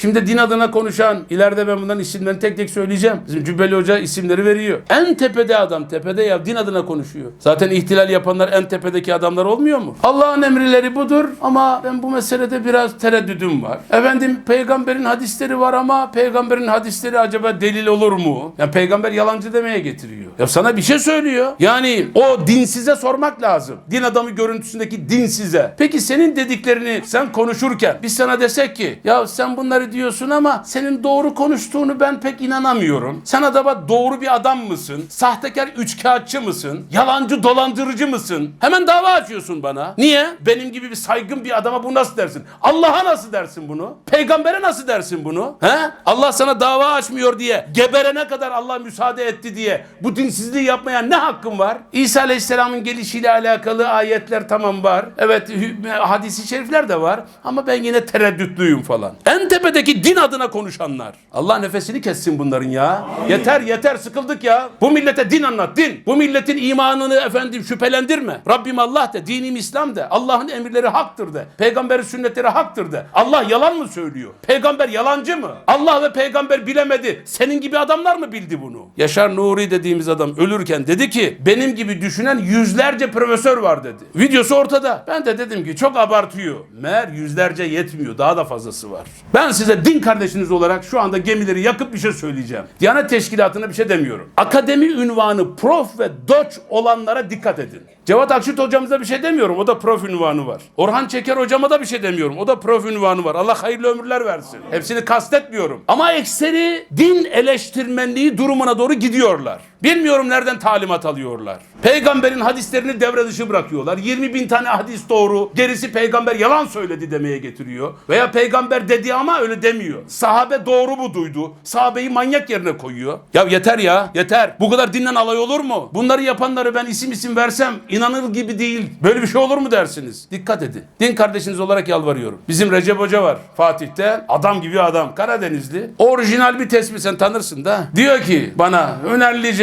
Şimdi din adına konuşan, ileride ben bunların isimlerini tek tek söyleyeceğim. Bizim Cübbeli Hoca isimleri veriyor. En tepede adam, tepede ya din adına konuşuyor. Zaten ihtilal yapanlar en tepedeki adamlar olmuyor mu? Allah'ın emirleri budur ama ben bu meselede biraz tereddüdüm var. Efendim peygamberin hadisleri var ama peygamberin hadisleri acaba delil olur mu? Ya peygamber yalancı demeye getiriyor. Ya sana bir şey söylüyor. Yani o dinsize sormak lazım. Din adamı görüntüsündeki dinsize. Peki senin dediklerini sen konuşurken biz sana desek ki ya sen bunları diyorsun ama senin doğru konuştuğunu ben pek inanamıyorum. Sen adama doğru bir adam mısın? Sahtekar üçkağıtçı mısın? Yalancı dolandırıcı mısın? Hemen dava açıyorsun bana. Niye? Benim gibi bir saygın bir adama bu nasıl dersin? Allah'a nasıl dersin bunu? Peygambere nasıl dersin bunu? He? Allah sana dava açmıyor diye geberene kadar Allah müsaade etti diye bu dinsizliği yapmaya ne hakkın var? İsa Aleyhisselam'ın gelişiyle alakalı ayetler tamam var. Evet hadisi şerifler de var ama ben yine tereddütlüyüm falan. En tepedeki din adına konuşanlar. Allah nefesini kessin bunların ya. Yeter yeter sıkıldık ya. Bu millete din anlat din. Bu milletin imanını efendim şüphelendirme. Rabbim Allah de, dinim İslam de. Allah'ın emirleri haktır de. Peygamberin sünnetleri haktır de. Allah yalan mı söylüyor? Peygamber yalancı mı? Allah ve peygamber bilemedi. Senin gibi adamlar mı bildi bunu? Yaşar Nuri dediğimiz adam ölürken dedi ki benim gibi düşünen yüzlerce profesör var dedi. Videosu ortada. Ben de dedim ki çok abartıyor. Meğer yüzlerce yetmiyor. Daha da fazlası var. Ben size din kardeşiniz olarak şu anda gemileri yakıp bir şey söyleyeceğim. Diyanet Teşkilatı'na bir şey demiyorum. Akademi ünvanı prof ve doç olanlara dikkat edin. Cevat Akşit hocamıza bir şey demiyorum. O da prof ünvanı var. Orhan Çeker hocama da bir şey demiyorum. O da prof ünvanı var. Allah hayırlı ömürler versin. Hepsini kastetmiyorum. Ama ekseri din eleştirmenliği durumuna doğru gidiyorlar. Bilmiyorum nereden talimat alıyorlar. Peygamberin hadislerini devre dışı bırakıyorlar. 20 bin tane hadis doğru. Gerisi peygamber yalan söyledi demeye getiriyor. Veya peygamber dedi ama öyle demiyor. Sahabe doğru mu duydu? Sahabeyi manyak yerine koyuyor. Ya yeter ya yeter. Bu kadar dinlen alay olur mu? Bunları yapanları ben isim isim versem inanır gibi değil. Böyle bir şey olur mu dersiniz? Dikkat edin. Din kardeşiniz olarak yalvarıyorum. Bizim Recep Hoca var Fatih'te. Adam gibi adam. Karadenizli. Orijinal bir tespih sen tanırsın da. Diyor ki bana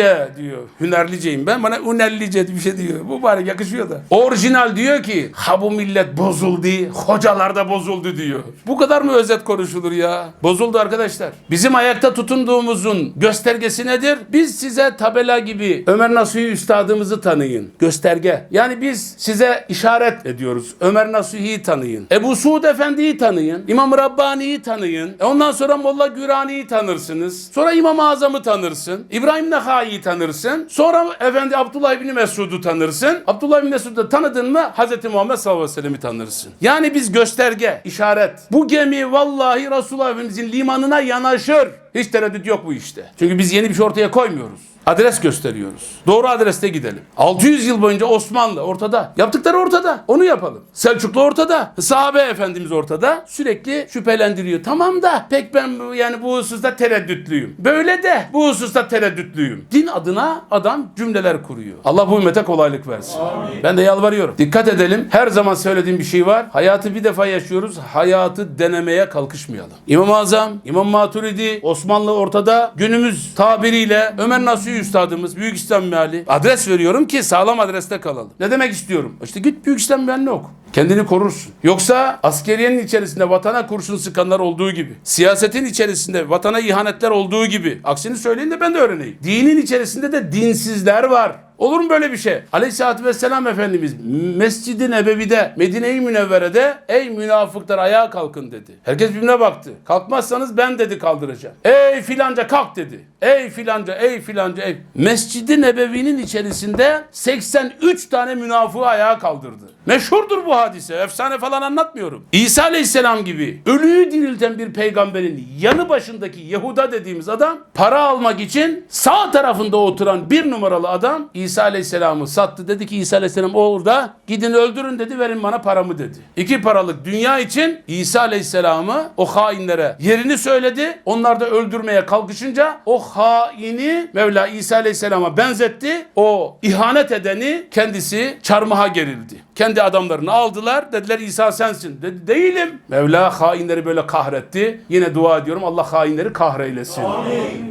Hünerlice diyor. Hünerliceyim ben. Bana Hünerlice bir şey diyor. Bu bari yakışıyor da. Orijinal diyor ki ha bu millet bozuldu. Hocalar da bozuldu diyor. Bu kadar mı özet konuşulur ya? Bozuldu arkadaşlar. Bizim ayakta tutunduğumuzun göstergesi nedir? Biz size tabela gibi Ömer Nasuhi üstadımızı tanıyın. Gösterge. Yani biz size işaret ediyoruz. Ömer Nasuhi'yi tanıyın. Ebu Suud Efendi'yi tanıyın. İmam Rabbani'yi tanıyın. E ondan sonra Molla Gürani'yi tanırsınız. Sonra İmam-ı Azam'ı tanırsın. İbrahim Nehai'yi tanırsın. Sonra Efendi Abdullah İbni Mesud'u tanırsın. Abdullah İbni Mesud'u tanıdın mı Hz. Muhammed sallallahu aleyhi ve sellem'i tanırsın. Yani biz gösterge, işaret. Bu gemi vallahi Resulullah Efendimizin limanına yanaşır. Hiç tereddüt yok bu işte. Çünkü biz yeni bir şey ortaya koymuyoruz. Adres gösteriyoruz. Doğru adreste gidelim. 600 yıl boyunca Osmanlı ortada. Yaptıkları ortada. Onu yapalım. Selçuklu ortada. Sahabe efendimiz ortada. Sürekli şüphelendiriyor. Tamam da pek ben yani bu hususta tereddütlüyüm. Böyle de bu hususta tereddütlüyüm. Din adına adam cümleler kuruyor. Allah bu ümmete kolaylık versin. Ben de yalvarıyorum. Dikkat edelim. Her zaman söylediğim bir şey var. Hayatı bir defa yaşıyoruz. Hayatı denemeye kalkışmayalım. İmam-ı Azam, İmam Maturidi, Osmanlı ortada. Günümüz tabiriyle Ömer Nasuhi Üstadımız, Büyük İslam Meali. Adres veriyorum ki sağlam adreste kalalım. Ne demek istiyorum? İşte git Büyük İslam Mealini oku. Kendini korursun. Yoksa askeriyenin içerisinde vatana kurşun sıkanlar olduğu gibi, siyasetin içerisinde vatana ihanetler olduğu gibi, aksini söyleyin de ben de öğreneyim. Dinin içerisinde de dinsizler var. Olur mu böyle bir şey? Aleyhisselatü Vesselam Efendimiz Mescid-i Nebevi'de, Medine-i Münevvere'de ey münafıklar ayağa kalkın dedi. Herkes birbirine baktı. Kalkmazsanız ben dedi kaldıracağım. Ey filanca kalk dedi. Ey filanca, ey filanca, ey. Mescid-i Nebevi'nin içerisinde 83 tane münafığı ayağa kaldırdı. Meşhurdur bu hadise. Efsane falan anlatmıyorum. İsa Aleyhisselam gibi ölüyü dirilten bir peygamberin yanı başındaki Yehuda dediğimiz adam para almak için sağ tarafında oturan bir numaralı adam İsa Aleyhisselam'ı sattı. Dedi ki İsa Aleyhisselam orada gidin öldürün dedi verin bana paramı dedi. İki paralık dünya için İsa Aleyhisselam'ı o hainlere yerini söyledi. Onlar da öldürmeye kalkışınca o haini Mevla İsa Aleyhisselam'a benzetti. O ihanet edeni kendisi çarmıha gerildi. Kendi adamlarını aldılar. Dediler İsa sensin. Dedi değilim. Mevla hainleri böyle kahretti. Yine dua ediyorum Allah hainleri kahreylesin.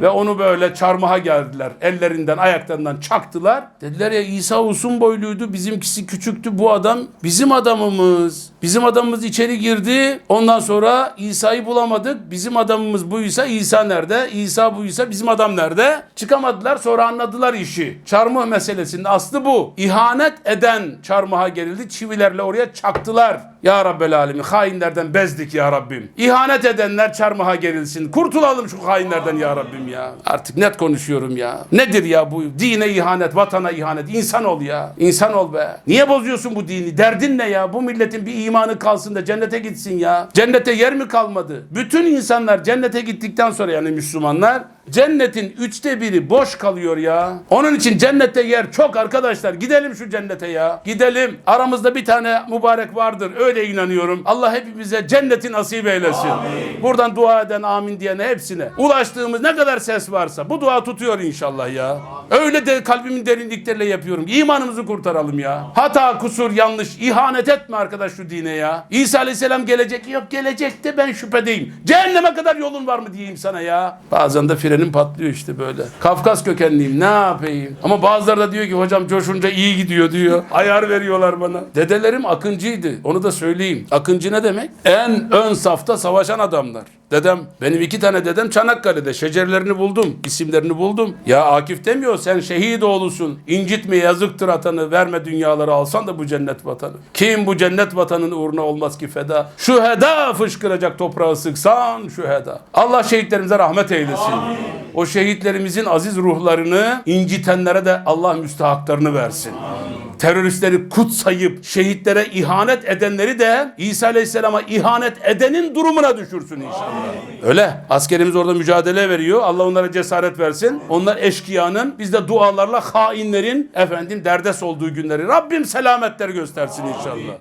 Ve onu böyle çarmıha geldiler. Ellerinden ayaklarından çaktılar. Dediler ya İsa uzun boyluydu bizimkisi küçüktü bu adam bizim adamımız. Bizim adamımız içeri girdi ondan sonra İsa'yı bulamadık. Bizim adamımız buysa İsa nerede? İsa buysa bizim adam nerede? Çıkamadılar sonra anladılar işi. Çarmıh meselesinin aslı bu. İhanet eden çarmıha gerildi çivilerle oraya çaktılar. Ya Rabbel Alemin hainlerden bezdik ya Rabbim. İhanet edenler çarmıha gerilsin. Kurtulalım şu hainlerden ya Rabbim ya. Artık net konuşuyorum ya. Nedir ya bu? Dine ihanet, vatana ihanet. İnsan ol ya. İnsan ol be. Niye bozuyorsun bu dini? Derdin ne ya? Bu milletin bir imanı kalsın da cennete gitsin ya. Cennete yer mi kalmadı? Bütün insanlar cennete gittikten sonra yani Müslümanlar cennetin üçte biri boş kalıyor ya. Onun için cennette yer çok arkadaşlar. Gidelim şu cennete ya. Gidelim. Aramızda bir tane mübarek vardır. Öyle inanıyorum. Allah hepimize cenneti nasip eylesin. Buradan dua eden amin diyene hepsine. Ulaştığımız ne kadar ses varsa bu dua tutuyor inşallah ya. Öyle de kalbimin derinlikleriyle yapıyorum. İmanımızı kurtaralım ya. Hata, kusur, yanlış, ihanet etme arkadaş şu dine ya. İsa Aleyhisselam gelecek. Yok gelecekte ben şüphedeyim. Cehenneme kadar yolun var mı diyeyim sana ya. Bazen de frenim patlıyor işte böyle. Kafkas kökenliyim ne yapayım. Ama bazıları da diyor ki hocam coşunca iyi gidiyor diyor. Ayar veriyorlar bana. Dedelerim akıncıydı. Onu da söyleyeyim. Akıncı ne demek? En ön safta savaşan adamlar. Dedem, benim iki tane dedem Çanakkale'de. Şecerlerini buldum, isimlerini buldum. Ya Akif demiyor, sen şehit oğlusun. İncitme yazıktır atanı, verme dünyaları alsan da bu cennet vatanı. Kim bu cennet vatanın uğruna olmaz ki feda? Şu heda fışkıracak toprağı sıksan şu heda. Allah şehitlerimize rahmet eylesin. O şehitlerimizin aziz ruhlarını incitenlere de Allah müstahaklarını versin teröristleri kut sayıp şehitlere ihanet edenleri de İsa Aleyhisselam'a ihanet edenin durumuna düşürsün inşallah. Öyle. Askerimiz orada mücadele veriyor. Allah onlara cesaret versin. Onlar eşkıyanın biz de dualarla hainlerin efendim derdest olduğu günleri Rabbim selametler göstersin inşallah.